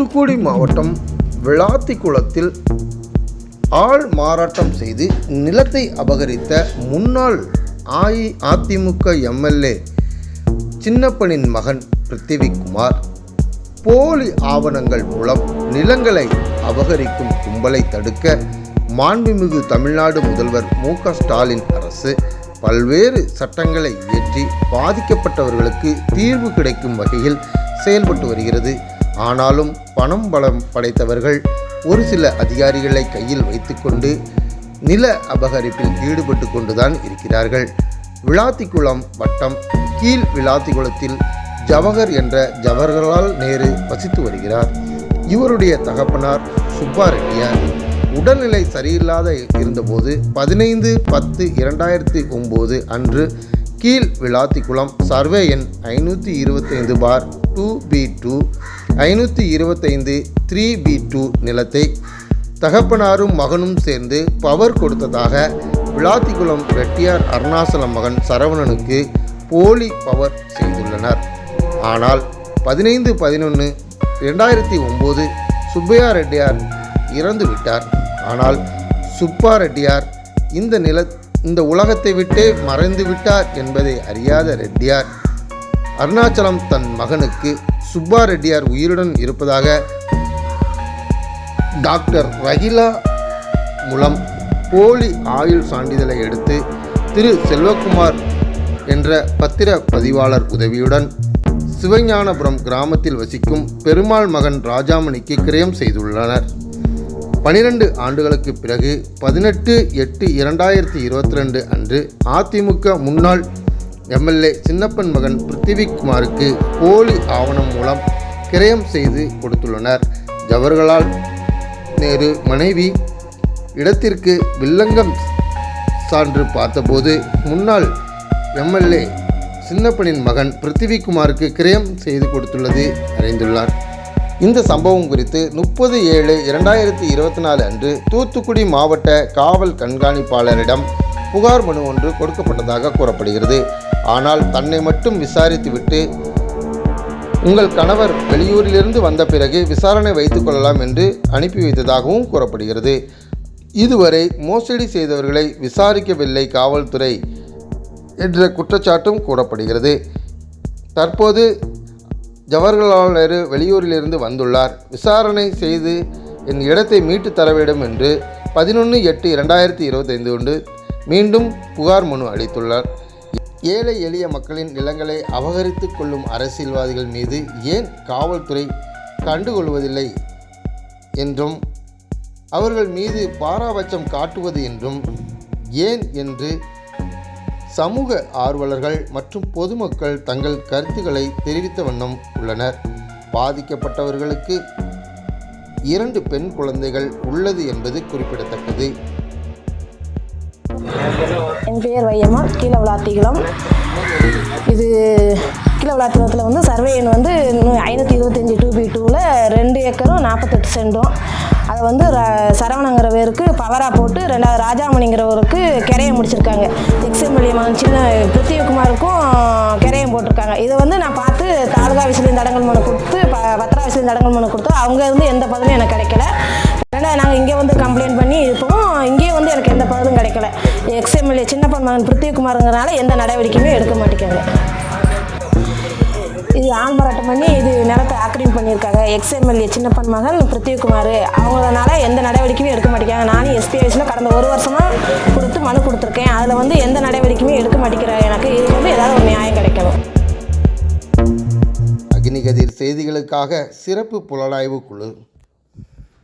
தூத்துக்குடி மாவட்டம் விளாத்திக்குளத்தில் ஆள் மாறாட்டம் செய்து நிலத்தை அபகரித்த முன்னாள் அஇஅதிமுக எம்எல்ஏ சின்னப்பனின் மகன் பிருத்திவிக்குமார். போலி ஆவணங்கள் மூலம் நிலங்களை அபகரிக்கும் கும்பலை தடுக்க மாண்புமிகு தமிழ்நாடு முதல்வர் மு ஸ்டாலின் அரசு பல்வேறு சட்டங்களை இயற்றி பாதிக்கப்பட்டவர்களுக்கு தீர்வு கிடைக்கும் வகையில் செயல்பட்டு வருகிறது. ஆனாலும் பணம் பலம் படைத்தவர்கள் ஒரு சில அதிகாரிகளை கையில் வைத்துக்கொண்டு நில அபகரிப்பில் ஈடுபட்டு கொண்டுதான் இருக்கிறார்கள். விளாத்திக்குளம் வட்டம் கீழ் விளாத்திக்குளத்தில் ஜவஹர் என்ற ஜவஹர்லால் நேரு வசித்து வருகிறார். இவருடைய தகப்பனார் சுப்பா ரெட்டியார் உடல்நிலை சரியில்லாத இருந்தபோது பதினைந்து பத்து இரண்டாயிரத்தி ஒம்பது அன்று கீழ் விளாத்திக்குளம் சர்வே எண் ஐநூற்றி இருபத்தைந்து பார் டூ பி டூ ஐநூற்றி இருபத்தைந்து த்ரீ பி டூ நிலத்தை தகப்பனாரும் மகனும் சேர்ந்து பவர் கொடுத்ததாக விளாத்திக்குளம் ரெட்டியார் அருணாசலம் மகன் சரவணனுக்கு போலி பவர் செய்துள்ளனர். ஆனால் பதினைந்து பதினொன்று ரெண்டாயிரத்தி ஒம்பது சுப்பையா ரெட்டியார் இறந்து விட்டார் ஆனால் சுப்பா ரெட்டியார் இந்த நில இந்த உலகத்தை விட்டே மறைந்து விட்டார் என்பதை அறியாத ரெட்டியார். அருணாச்சலம் தன் மகனுக்கு சுப்பா ரெட்டியார் உயிருடன் இருப்பதாக டாக்டர் ரஹிலா மூலம் போலி ஆயுள் சான்றிதழை எடுத்து திரு செல்வகுமார் என்ற பத்திர பதிவாளர் உதவியுடன் சிவஞானபுரம் கிராமத்தில் வசிக்கும் பெருமாள் மகன் ராஜாமணிக்கு கிரயம் செய்துள்ளனர். பனிரெண்டு ஆண்டுகளுக்கு பிறகு பதினெட்டு எட்டு இரண்டாயிரத்தி இருபத்தி ரெண்டு அன்று அதிமுக முன்னாள் எம்எல்ஏ சின்னப்பன் மகன் பிருத்திவிக்குமாருக்கு போலி ஆவணம் மூலம் கிரயம் செய்து கொடுத்துள்ளனர். ஜவஹர்லால் நேரு மனைவி இடத்திற்கு வில்லங்கம் சான்று பார்த்தபோது முன்னாள் எம்எல்ஏ சின்னப்பனின் மகன் பிருத்திவிக்குமாருக்கு கிரயம் செய்து கொடுத்துள்ளது அறிந்துள்ளார். இந்த சம்பவம் குறித்து முப்பது ஏழு இரண்டாயிரத்தி இருபத்தி நாலு அன்று தூத்துக்குடி மாவட்ட காவல் கண்காணிப்பாளரிடம் புகார் மனு ஒன்று கொடுக்கப்பட்டதாக கூறப்படுகிறது. ஆனால் தன்னை மட்டும் விசாரித்துவிட்டு உங்கள் கணவர் வெளியூரிலிருந்து வந்த பிறகு விசாரணை வைத்துக் கொள்ளலாம் என்று அனுப்பி வைத்ததாகவும் கூறப்படுகிறது. இதுவரை மோசடி செய்தவர்களை விசாரிக்கவில்லை காவல்துறை என்ற குற்றச்சாட்டும் கூறப்படுகிறது. தற்போது ஜவஹர்லால் நேரு வெளியூரிலிருந்து வந்துள்ளார். விசாரணை செய்து என் இடத்தை மீட்டு தர வேண்டும் என்று பதினொன்று எட்டு இரண்டாயிரத்தி இருபத்தைந்து ஒன்று மீண்டும் புகார் மனு அளித்துள்ளார். ஏழை எளிய மக்களின் நிலங்களை அபகரித்து கொள்ளும் அரசியல்வாதிகள் மீது ஏன் காவல்துறை கண்டுகொள்வதில்லை என்றும் அவர்கள் மீது பாராபட்சம் காட்டுவது என்றும் ஏன் என்று சமூக ஆர்வலர்கள் மற்றும் பொதுமக்கள் தங்கள் கருத்துக்களை தெரிவித்த வண்ணம் உள்ளனர். பாதிக்கப்பட்டவர்களுக்கு இரண்டு பெண் குழந்தைகள் உள்ளது என்பது குறிப்பிடத்தக்கது. என் பெயர் வையம்மா. கீழே இது கீழே வந்து சர்வே எண் வந்து ஐநூற்றி இருபத்தஞ்சி டூ பி டூவில் ரெண்டு ஏக்கரும் நாற்பத்தெட்டு சென்டும். அதை வந்து சரவணங்கிற பேருக்கு பவராக போட்டு ரெண்டாவது ராஜாமணிங்கிறவருக்கு கிரையை முடிச்சிருக்காங்க. எக்ஸ்எம்எல்ஏ சின்ன பிருத்திவகுமாருக்கும் கிரையம் போட்டிருக்காங்க. இதை வந்து நான் பார்த்து தாலுகா விசிலின் தடங்கல் மனு கொடுத்து ப பத்திரா விசிலின் தடங்கள் மனு கொடுத்து அவங்க இருந்து எந்த பதிலும் எனக்கு கிடைக்கல. ரெண்டாவது நாங்கள் இங்கே வந்து கம்ப்ளைண்ட் பண்ணி இருப்போம் இங்கேயே வந்து எனக்கு எந்த பதிலும் கிடைக்கல. எக்ஸ்எம்எல்ஏ சின்னப்பன் மகன் பிருத்திவகுமாருங்கிறனால எந்த நடவடிக்கையுமே எடுக்க மாட்டேங்காங்க இது ஆள்மாறாட்டம் பண்ணி இது நிலத்தை ஆக்கிரமிப்பு பண்ணியிருக்காங்க. எக்ஸ்எம்எல்ஏ சின்னப்பன் மகன் பிருத்திவிகுமார் அவங்களனால எந்த நடவடிக்கையும் எடுக்க மாட்டேங்கிறாங்க. நானும் எஸ்பிஐஸில் கடந்த ஒரு வருஷமாக கொடுத்து மனு கொடுத்துருக்கேன். அதில் வந்து எந்த நடவடிக்கையுமே எடுக்க மாட்டேங்கிறாங்க எனக்கு இது வந்து ஏதாவது ஒரு நியாயம் கிடைக்கணும். அக்னிகதிர் செய்திகளுக்காக சிறப்பு புலனாய்வு குழு.